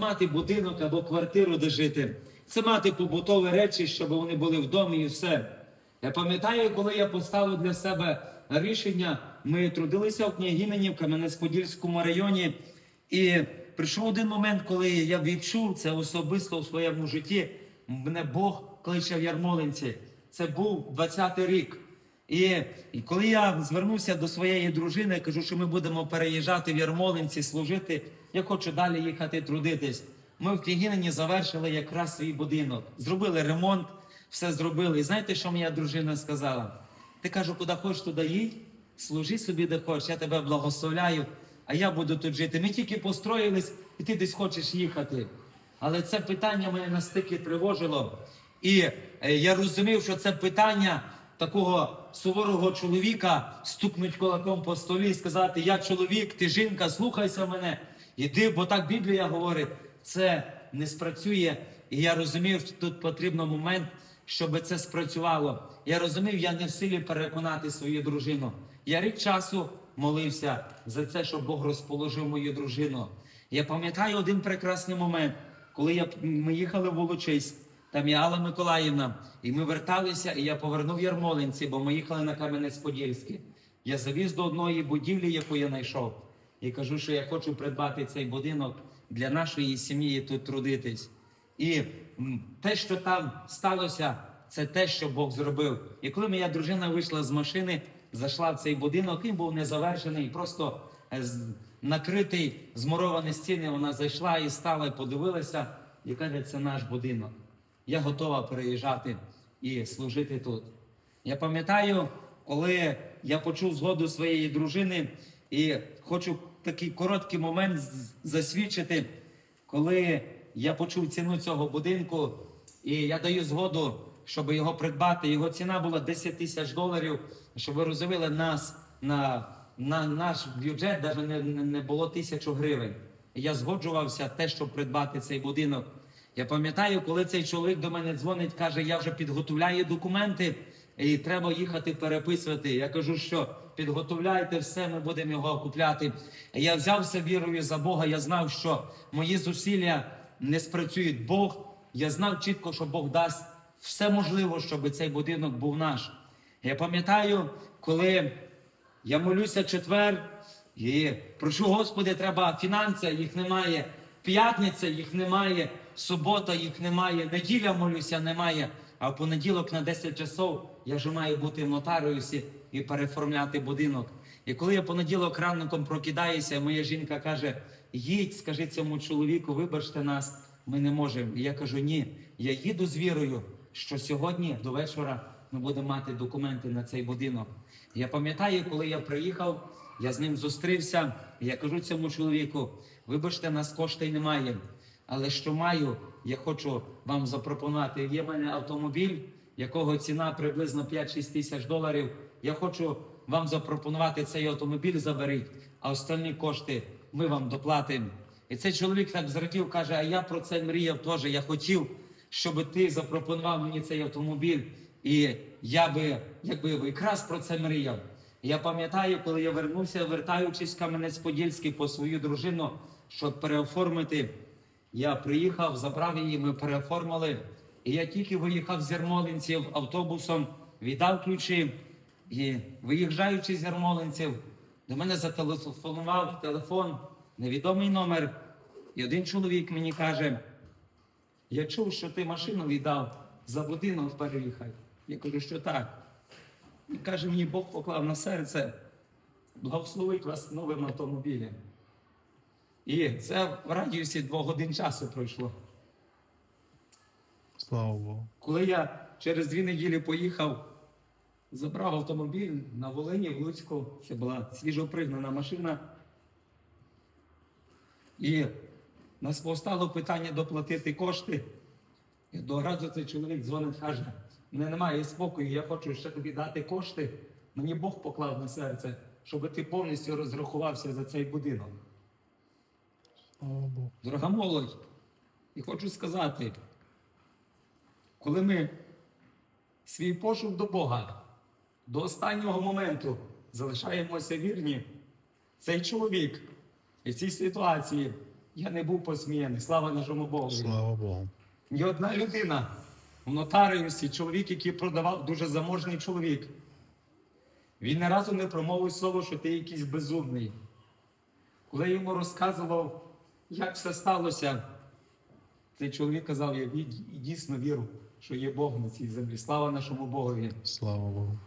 мати будинок або квартиру, де жити. Це мати побутові речі, щоб вони були в домі і все. Я пам'ятаю, коли я поставив для себе рішення, ми трудилися в княгинині в Кам'янець-Подільському районі, і прийшов один момент, коли я відчув це особисто у своєму житті. Мене Бог кличе в Ярмолинці. Це був 20-й рік. І, коли я звернувся до своєї дружини, кажу, що ми будемо переїжджати в Ярмолинці, служити, я хочу далі їхати трудитись. Ми в княгинині завершили якраз свій будинок, зробили ремонт, все зробили. І знаєте, що моя дружина сказала? Ти кажу, куди хочеш, туди їдь, служи собі, де хочеш, я тебе благословляю, а я буду тут жити. Ми тільки построїлись, і ти десь хочеш їхати. Але це питання мене настільки тривожило. І е, я розумів, що це питання такого суворого чоловіка стукнуть кулаком по столі і сказати: Я чоловік, ти жінка, слухайся мене. Іди, бо так Біблія говорить, це не спрацює. І я розумів, що тут потрібен момент, щоб це спрацювало. Я розумів, я не в силі переконати свою дружину. Я рік часу молився за це, щоб Бог розположив мою дружину. Я пам'ятаю один прекрасний момент, коли я, ми їхали в Волочиськ, там є Алла Миколаївна, і ми верталися, і я повернув Ярмолинці, бо ми їхали на Кам'янець-Подільський. Я завіз до одної будівлі, яку я знайшов, і кажу, що я хочу придбати цей будинок для нашої сім'ї тут трудитись. І те, що там сталося, це те, що Бог зробив. І коли моя дружина вийшла з машини, зайшла в цей будинок, він був незавершений, просто е, накритий, змуровані стіни. Вона зайшла і стала, і подивилася, і каже, це наш будинок. Я готова переїжджати і служити тут. Я пам'ятаю, коли я почув згоду своєї дружини, і хочу такий короткий момент засвідчити, коли я почув ціну цього будинку, і я даю згоду, щоб його придбати. Його ціна була 10 тисяч доларів. Щоб ви розуміли, нас на, на наш бюджет навіть не, не було тисячу гривень. Я згоджувався те, щоб придбати цей будинок. Я пам'ятаю, коли цей чоловік до мене дзвонить, каже, я вже підготовляю документи і треба їхати переписувати. Я кажу, що підготовляйте все, ми будемо його купляти. Я взявся вірою за Бога. Я знав, що мої зусилля не спрацюють Бог. Я знав чітко, що Бог дасть все можливе, щоб цей будинок був наш. Я пам'ятаю, коли я молюся четвер і прошу, Господи, треба фінанси, їх немає. П'ятниця їх немає, субота їх немає, неділя молюся немає. А в понеділок на 10 часов я вже маю бути в нотаріусі і переформляти будинок. І коли я понеділок ранком прокидаюся, моя жінка каже: їдь, скажи цьому чоловіку, вибачте нас, ми не можемо. І я кажу, ні, я їду з вірою, що сьогодні до вечора ми будемо мати документи на цей будинок. Я пам'ятаю, коли я приїхав, я з ним зустрівся, я кажу цьому чоловіку: вибачте, нас коштей немає. Але що маю, я хочу вам запропонувати. Є в мене автомобіль, якого ціна приблизно 5-6 тисяч доларів. Я хочу вам запропонувати цей автомобіль, заберіть, а остальні кошти ми вам доплатимо. І цей чоловік так зрадів, каже: А я про це мріяв теж. Я хотів, щоб ти запропонував мені цей автомобіль. І я би, якби якраз про це мріяв. Я пам'ятаю, коли я вернувся, вертаючись в Кам'янець-Подільський по свою дружину, щоб переоформити. Я приїхав, забрав її, ми переоформили. І я тільки виїхав з Ярмолинців автобусом, віддав ключі. І виїжджаючи з Ярмолинців, до мене зателефонував телефон, невідомий номер. І один чоловік мені каже: я чув, що ти машину віддав за будинок переїхай. Я кажу, що так. І каже, мені Бог поклав на серце, благословить вас новим автомобілем. І це в радіусі двох годин часу пройшло. Слава Богу. Коли я через дві неділі поїхав, забрав автомобіль на Волині в Луцьку, це була свіжопригнана машина. І нас постало питання доплатити кошти. І до разу цей чоловік дзвонить, каже: мене немає спокою, я хочу ще тобі дати кошти. Мені Бог поклав на серце, щоб ти повністю розрахувався за цей будинок. Дорога молодь, і хочу сказати, коли ми свій пошук до Бога до останнього моменту залишаємося вірні, цей чоловік і в цій ситуації Я не був посміяний. Слава нашому Богу. Слава Богу. Є одна людина в нотаріусі, чоловік, який продавав дуже заможний чоловік. Він не разу не промовив слово, що ти якийсь безумний. Коли я йому розказував, як все сталося, цей чоловік казав, я дійсно вірю, що є Бог на цій землі. Слава нашому Богові. Слава Богу.